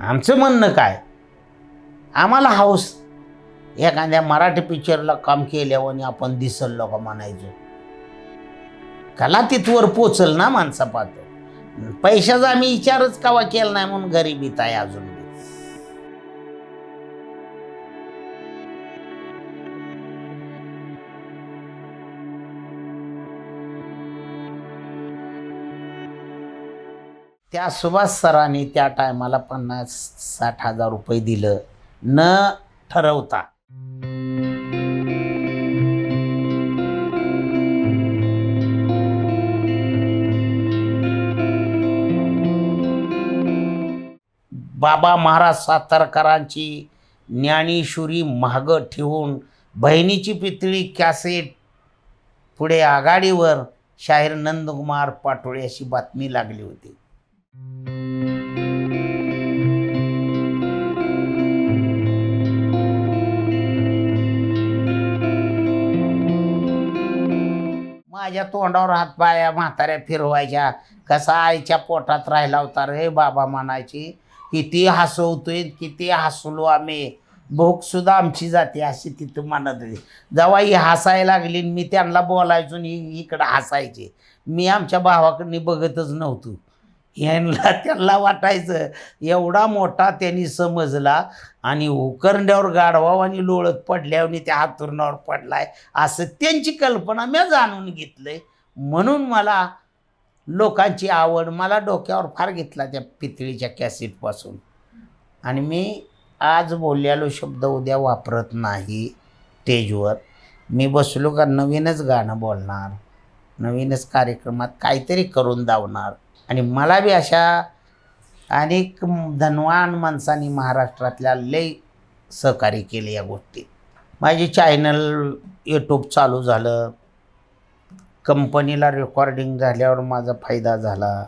आमचं म्हणणं काय? आम्हाला हाऊस. एखाद्या मराठी पिक्चरला काम केल्यावर आपण दिसल लोक म्हणायचो. कला तिथवर पोचल ना माणसा पाहतो पैशाचा आम्ही विचारच कवा केला नाही म्हणून गरिबीत आहे अजून. त्या सुभाष सरांनी त्या टायमाला पन्नास साठ हजार रुपये दिलं. न ठरवता. बाबा महाराज सातारकरांची ज्ञानेश्वरी महाग ठेवून बहिणीची पितळी कॅसेट पुढे आघाडीवर शाहीर नंदकुमार पाटोळे अशी बातमी लागली होती. माझ्या तोंडावर हातपाया म्हाताऱ्या फिरवायच्या. कसा आईच्या पोटात राहिला होता रे बाबा म्हणायची. किती हसवतोय किती हसलो आम्ही. भूकसुद्धा आमची जाते अशी तिथं म्हणत होती. जेव्हा ही हसायला लागली आणि मी त्यांना बोलायचो ही इकडं हसायचे. मी आमच्या भावाकडनी बघतच नव्हतो. यांना त्यांना वाटायचं एवढा मोठा त्यांनी समजला आणि उकरंड्यावर गाढवाव आणि लोळत पडल्यावर त्या हातुरणावर पडलाय असं त्यांची कल्पना मी जाणून घेतलंय. म्हणून मला लोकांची आवड मला डोक्यावर फार घेतला त्या पितळीच्या कॅसेटपासून. आणि मी आज बोललेलो शब्द उद्या वापरत नाही स्टेजवर मी बसलो का नवीनच गाणं बोलणार. नवीनच कार्यक्रमात काहीतरी करून दावणार आणि मला बी अशा अनेक धनवान माणसांनी महाराष्ट्रातल्या लय सहकार्य केले या गोष्टीत माझी चॅनल यूट्यूब चालू झालं. कंपनीला रेकॉर्डिंग झाल्यावर माझा फायदा झाला.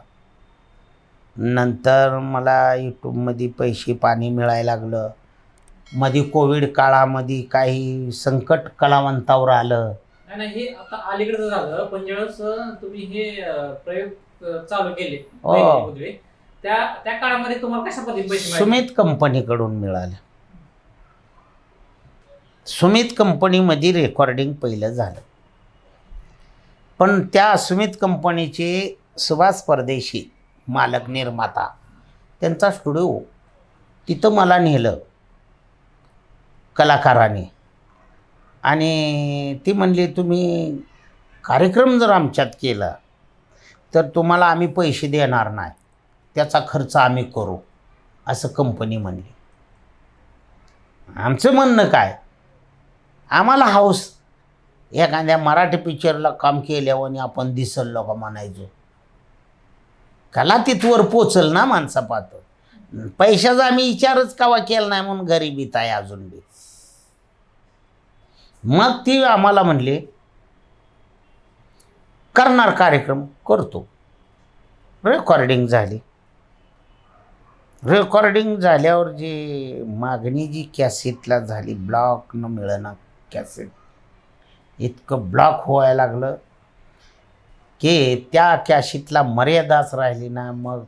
नंतर मला यूट्यूबमध्ये पैसे पाणी मिळायला लागलं. मध्ये कोविड काळामध्ये काही संकट कलावंतावर आलं. नाही नाही हे आता अलीकडचं झालं पण ज्यावेळेस तुम्ही हे अं, प्रयोग अं, चालू केले हो. त्या त्या काळामध्ये तुम्हाला कशा पद्धतीने पैसे मिळाले? सुमित कंपनीकडून मिळालं. सुमित कंपनीमध्ये रेकॉर्डिंग पहिलं झालं. पण त्या सुमित कंपनीचे सुभाष परदेशी मालक निर्माता त्यांचा स्टुडिओ तिथं मला नेलं कलाकाराने. आणि ती म्हणली तुम्ही कार्यक्रम जर आमच्यात केला तर तुम्हाला आम्ही पैसे देणार नाही. त्याचा खर्च आम्ही करू असं कंपनी म्हणली. आमचं म्हणणं काय? आम्हाला हाऊस एखाद्या मराठी पिक्चरला काम केल्यावर आणि आपण दिसल लोक म्हणायचो. कला तिथवर पोचल ना माणसा पाहतो पैशाचा आम्ही विचारच कवा केला नाही म्हणून गरिबीत आहे अजून बी. मग ती आम्हाला म्हणले करणार कार्यक्रम करतो. रेकॉर्डिंग झाली. रेकॉर्डिंग झाल्यावर जे मागणी जी कॅसेटला झाली ब्लॉक न मिळणं कॅसेट इतकं ब्लॉक व्हायला लागलं की त्या कॅसेटला मर्यादाच राहिली ना. मग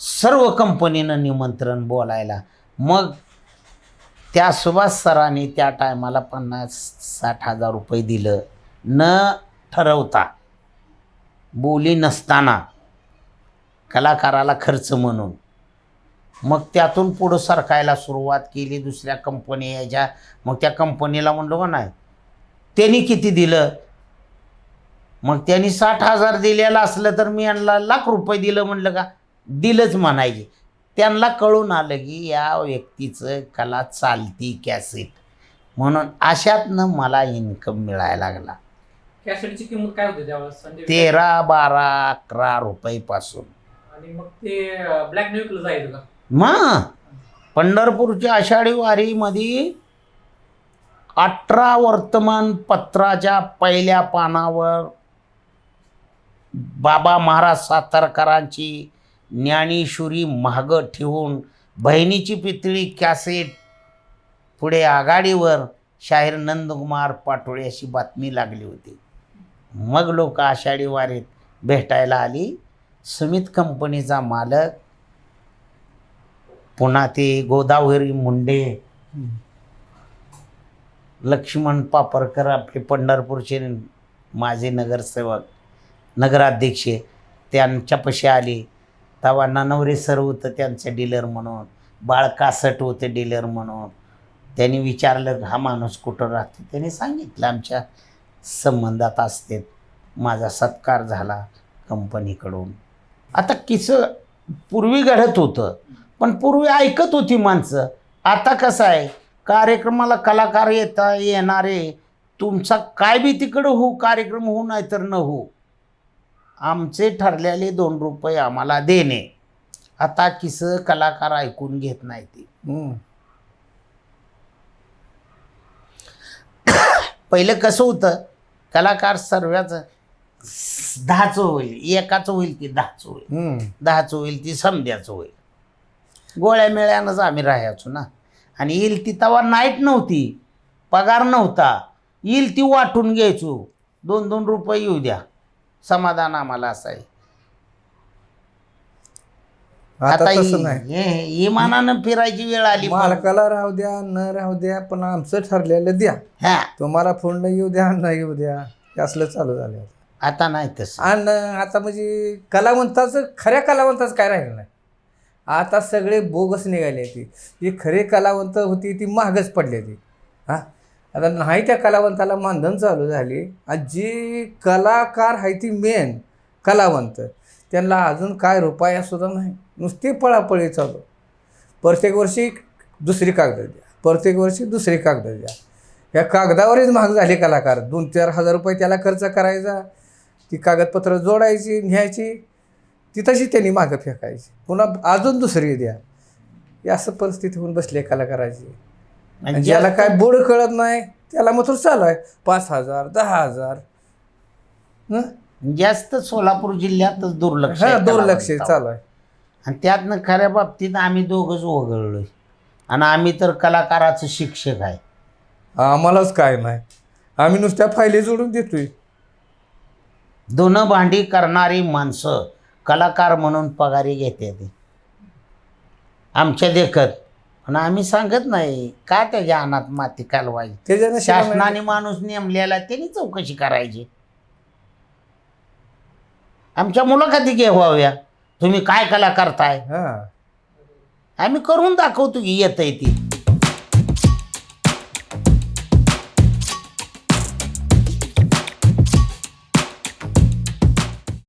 सर्व कंपनीनं निमंत्रण बोलायला मग त्या सुभाष सरांनी त्या टायमाला पन्नास साठ हजार रुपये दिलं. न ठरवता बोली नसताना कलाकाराला खर्च म्हणून. मग त्यातून पुढं सरकायला सुरुवात केली दुसऱ्या कंपनी याच्या मग त्या कंपनीला म्हणलो हो का नाही. त्यांनी किती दिलं? मग त्यांनी साठ हजार दिलेलं असलं तर मी यांना लाख रुपये दिलं म्हणलं का? दिलंच म्हणायचे. त्यांना कळून आलं की या व्यक्तीचं कला चालती कॅसेट. म्हणून अशातनं मला इन्कम मिळायला लागला. कॅसेटची किंमत काय होती त्यावेळेस? तेरा बारा अकरा रुपयेपासून. आणि मग ते ब्लॅक जायचं का? मग? पंढरपूरच्या आषाढी वारीमध्ये अठरा वर्तमानपत्राच्या पहिल्या पानावर बाबा महाराज सातारकरांची ज्ञानेश्वरी महाग ठेवून बहिणीची पितळी कॅसेट पुढे आघाडीवर शाहीर नंदकुमार पाटोळे अशी बातमी लागली होती. मग लोक आषाढी वारीत भेटायला आली. सुमित कंपनीचा मालक पुन्हा ते गोदावरी मुंडे लक्ष्मण पापरकर आपले पंढरपूरचे माझे नगरसेवक नगराध्यक्ष त्यांच्यापाशी आले. तेव्हा ननवरे सर होतं त्यांचं डीलर म्हणून बाळ कासट होतं डीलर म्हणून. त्यांनी विचारलं हा माणूस कुठं राहतो? त्यांनी सांगितलं आमच्या संबंधात असते. माझा सत्कार झाला कंपनीकडून. आता किसं पूर्वी घडत होतं पण पूर्वी ऐकत होती माणसं. आता कसं आहे कार्यक्रमाला कलाकार येता येणारे तुमचा काय बी तिकडं हो कार्यक्रम हो नाही तर न हो आमचे ठरलेले दोन रुपये आम्हाला देणे. आता किस कलाकार ऐकून घेत नाही ती. पहिलं कसं होतं कलाकार सर्वाचं दहाचं होईल एकाचं होईल की दहाचं होईल. दहाचं होईल ती समद्याचं होईल. गोळ्या मेळ्यानंच आम्ही राहायचो ना. आणि येईल ती तवा नाईट नव्हती पगार नव्हता. येईल ती वाटून घ्यायचो. दोन दोन रुपये येऊ द्या. समाधान आम्हाला असं आहे. आता तसं नाही. इमानानं फिरायची वेळ आली. मालकाला राहू द्या न राहू द्या पण आमचं ठरलेलं द्या. हा. तुम्हाला फोन येऊ द्या न येऊ द्या. हे असलं चालू झालं. आता नाही तसं. आणि आता म्हणजे कलावंताचं खऱ्या कलावंताचं काय राहिलं नाही. आता सगळे बोगस निघाले ती. जी खरे कलावंत होती ती महागच पडली ती. हां? आता नाही त्या कलावंताला मानधन चालू झाली आणि जी कलाकार आहे ती मेन कलावंत. त्यांना अजून काय रुपया सुद्धा नाही. नुसती पळापळी चालू. प्रत्येक वर्षी दुसरी कागद द्या. प्रत्येक वर्षी दुसरी कागद द्या. या कागदावरच महाग झाले कलाकार. दोन चार हजार रुपये त्याला खर्च करायचा. ती कागदपत्र जोडायची न्यायची. ती तशी त्यांनी मागं फेकायची. पुन्हा अजून दुसरी द्या. या असं परिस्थिती होऊन बसली आहे कलाकाराची. आणि ज्याला काय बोर्ड कळत नाही त्याला मात्र चालू आहे. पाच हजार दहा हजार. हं? जास्त सोलापूर जिल्ह्यातच दुर्लक्ष आहे दुर्लक्ष. चालू आहे. आणि त्यातनं खऱ्या बाबतीत आम्ही दोघंच वगळलोय. आणि आम्ही तर कलाकाराचं शिक्षक आहे. आम्हालाच काय नाही. आम्ही नुसत्या फायली जोडून देतोय. धुणं भांडी करणारी माणसं कलाकार म्हणून पगारी घेते ते. आमच्या देखत पण आम्ही सांगत नाही का त्याच्या अनात माती कालवायची? शासनाने माणूस नेमलेला त्यांनी चौकशी करायची. आमच्या मुलाखती घ्याव्या तुम्ही काय कला करताय? हां. आम्ही करून दाखवतो की येत ती.